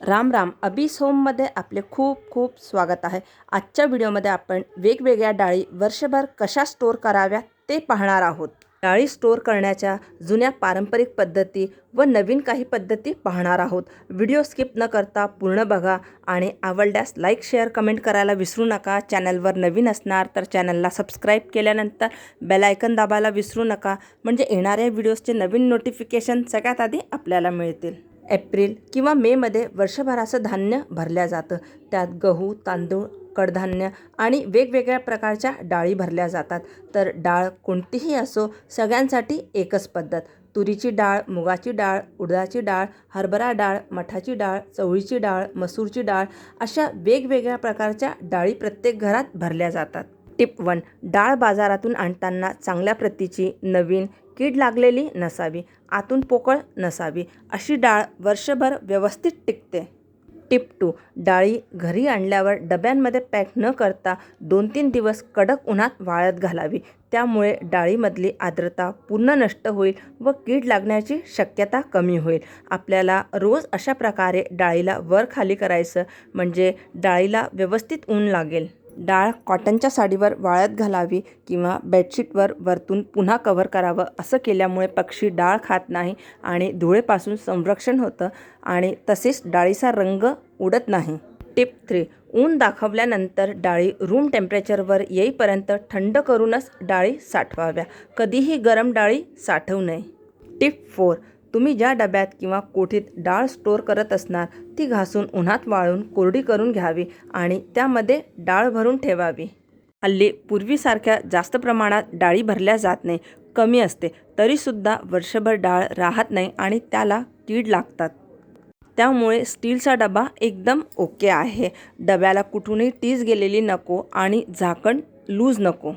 राम राम. अबीस होममध्ये आपले खूप खूप स्वागत आहे. आजच्या व्हिडिओमध्ये आपण वेगवेगळ्या डाळी वर्षभर कशा स्टोअर कराव्यात ते पाहणार आहोत. डाळी स्टोअर करण्याच्या जुन्या पारंपरिक पद्धती व नवीन काही पद्धती पाहणार आहोत. व्हिडिओ स्किप न करता पूर्ण बघा आणि आवडल्यास लाईक शेअर कमेंट करायला विसरू नका. चॅनलवर नवीन असणार तर चॅनलला सबस्क्राईब केल्यानंतर बेलायकन दाबायला विसरू नका. म्हणजे येणाऱ्या व्हिडिओजचे नवीन नोटिफिकेशन सगळ्यात आधी आपल्याला मिळतील. एप्रिल किंवा मेमध्ये वर्षभराचं धान्य भरल्या जातं. त्यात गहू तांदूळ कडधान्य आणि वेगवेगळ्या प्रकारच्या डाळी भरल्या जातात. तर डाळ कोणतीही असो सगळ्यांसाठी एकच पद्धत. तुरीची डाळ मुगाची डाळ उडदाची डाळ हरभरा डाळ मठाची डाळ चवळीची डाळ मसूरची डाळ अशा वेगवेगळ्या प्रकारच्या डाळी प्रत्येक घरात भरल्या जातात. टिप वन डाळ बाजारातून आणताना चांगल्या प्रतीची नवीन कीड लागलेली नसावी आतून पोकळ नसावी अशी डाळ वर्षभर व्यवस्थित टिकते. टिप टू डाळी घरी आणल्यावर डब्यांमध्ये पॅक न करता दोन तीन दिवस कडक उन्हात वाळत घालावी. त्यामुळे डाळीमधली आर्द्रता पूर्ण नष्ट होईल व कीड लागण्याची शक्यता कमी होईल. आपल्याला रोज अशा प्रकारे डाळीला वर खाली करायचं म्हणजे डाळीला व्यवस्थित ऊन लागेल. डाळ कॉटनच्या साडीवर वाळत घालावी किंवा बेडशीटवर वरतून पुन्हा कव्हर करावं असं केल्यामुळे पक्षी डाळ खात नाही आणि धुळेपासून संरक्षण होतं आणि तसेच डाळीचा रंग उडत नाही. टिप थ्री ऊन दाखवल्यानंतर डाळी रूम टेम्परेचरवर येईपर्यंत थंड करूनच डाळी साठवाव्या. कधीही गरम डाळी साठवू नये. टिप फोर तुम्ही ज्या डब्यात किंवा कोठीत डाळ स्टोअर करत असणार ती घासून उन्हात वाळून कोरडी करून घ्यावी आणि त्यामध्ये डाळ भरून ठेवावी. हल्ली पूर्वीसारख्या जास्त प्रमाणात डाळी भरल्या जात नाही कमी असते. तरीसुद्धा वर्षभर डाळ राहत नाही आणि त्याला कीड लागतात. त्यामुळे स्टीलचा डबा एकदम ओके आहे. डब्याला कुठूनही टीज गेलेली नको आणि झाकण लूज नको.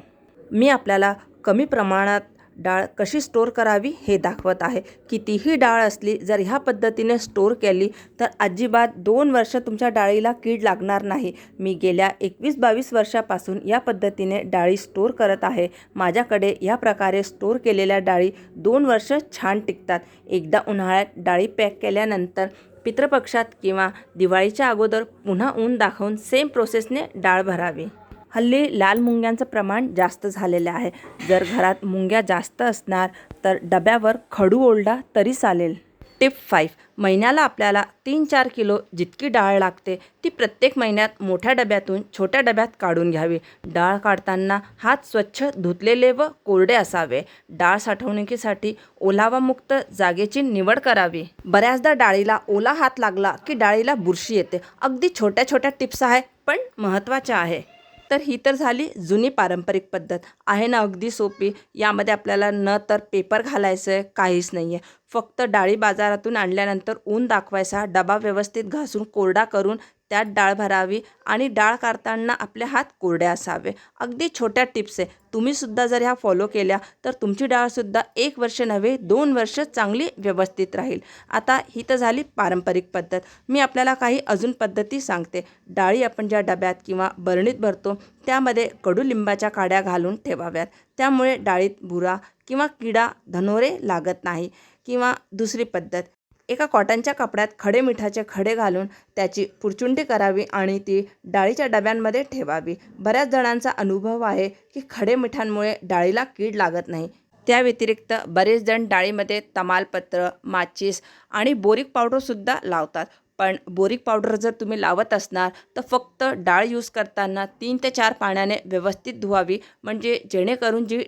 मी आपल्याला कमी प्रमाणात डाळ कशी स्टोअर करावी हे दाखवत आहे. कितीही डाळ असली जर ह्या पद्धतीने स्टोअर केली तर अजिबात दोन वर्ष तुमच्या डाळीला कीड लागणार नाही. मी गेल्या एकवीस बावीस वर्षापासून या पद्धतीने डाळी स्टोअर करत आहे. माझ्याकडे या प्रकारे स्टोअर केलेल्या डाळी दोन वर्ष छान टिकतात. एकदा उन्हाळ्यात डाळी पॅक केल्यानंतर पितृपक्षात किंवा दिवाळीच्या अगोदर पुन्हा ऊन दाखवून सेम प्रोसेसने डाळ भरावी. हल्ली लाल मुंग्यांचं प्रमाण जास्त झालेलं आहे. जर घरात मुंग्या जास्त असणार तर डब्यावर खडू ओलडा तरी चालेल. Tip five. महिन्याला आपल्याला तीन चार किलो जितकी डाळ लागते ती प्रत्येक महिन्यात मोठ्या डब्यातून छोट्या डब्यात काढून घ्यावी. डाळ काढताना हात स्वच्छ धुतलेले व कोरडे असावे. डाळ साठवणुकीसाठी ओलावामुक्त जागेची निवड करावी. बऱ्याचदा डाळीला ओला हात लागला की डाळीला बुरशी येते. अगदी छोट्या छोट्या टिप्स आहे पण महत्त्वाच्या आहे. तर ही तर झाली जुनी पारंपरिक पद्धत. आहे ना अगदी सोपी? यामध्ये आपल्याला न तर पेपर घालायचं आहे काहीच नाही आहे फक्त डाळी बाजारातून आणल्यानंतर ऊन दाखवायचा डबा व्यवस्थित घासून कोरडा करून त्यात डाळ भरावी आणि डाळ काढताना आपले हात कोरडे असावे. अगदी छोट्या टिप्स आहे. तुम्हीसुद्धा जर ह्या फॉलो केल्या तर तुमची डाळसुद्धा एक वर्ष नव्हे दोन वर्ष चांगली व्यवस्थित राहील. आता ही तर झाली पारंपरिक पद्धत. मी आपल्याला काही अजून पद्धती सांगते. डाळी आपण ज्या डब्यात किंवा बरणीत भरतो त्यामध्ये कडुलिंबाच्या काड्या घालून ठेवाव्यात. त्यामुळे डाळीत बुरा किंवा किडा धनोरे लागत नाही. किंवा दुसरी पद्धत. एका कॉटनच्या कपड्यात खडे मिठाचे खडे घालून त्याची पुरचुंडी करावी आणि ती डाळीच्या डब्यांमध्ये ठेवावी. बऱ्याच जणांचा अनुभव आहे की खडे मिठांमुळे डाळीला कीड लागत नाही. त्या व्यतिरिक्त बरेच जण डाळीमध्ये तमालपत्र माचीस आणि बोरिक पावडरसुद्धा लावतात. पण बोरिक पावडर जर तुम्ही लावत असणार तर फक्त डाळ यूज करताना तीन ते चार पाण्याने व्यवस्थित धुवावी. म्हणजे जेणेकरून जी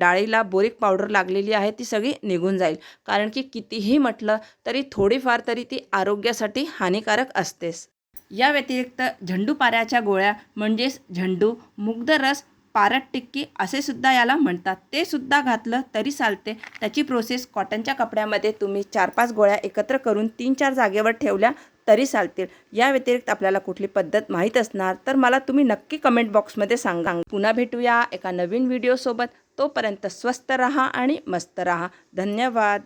डाळीला बोरिक पावडर लागलेली आहे ती सगळी निघून जाईल. कारण की कितीही म्हटलं तरी थोडीफार तरी ती आरोग्यासाठी हानिकारक असतेच. या व्यतिरिक्त झेंडू पाऱ्याच्या गोळ्या म्हणजेच झेंडू मुग्ध रस पारट टिक्की असे सुद्धा याला म्हणतात. ते सुद्धा घातलं तरी चालते. त्याची प्रोसेस कॉटनच्या कपड्यामध्ये तुम्ही चार पाच गोळ्या एकत्र करून तीन चार जागेवर ठेवल्या तरी चालतील. या व्यतिरिक्त आपल्याला कुठली पद्धत माहीत असणार तर मला तुम्ही नक्की कमेंट बॉक्समध्ये सांगा. पुन्हा भेटूया एका नवीन व्हिडिओसोबत तोपर्यंत स्वस्त रहा आणि मस्त रहा. धन्यवाद.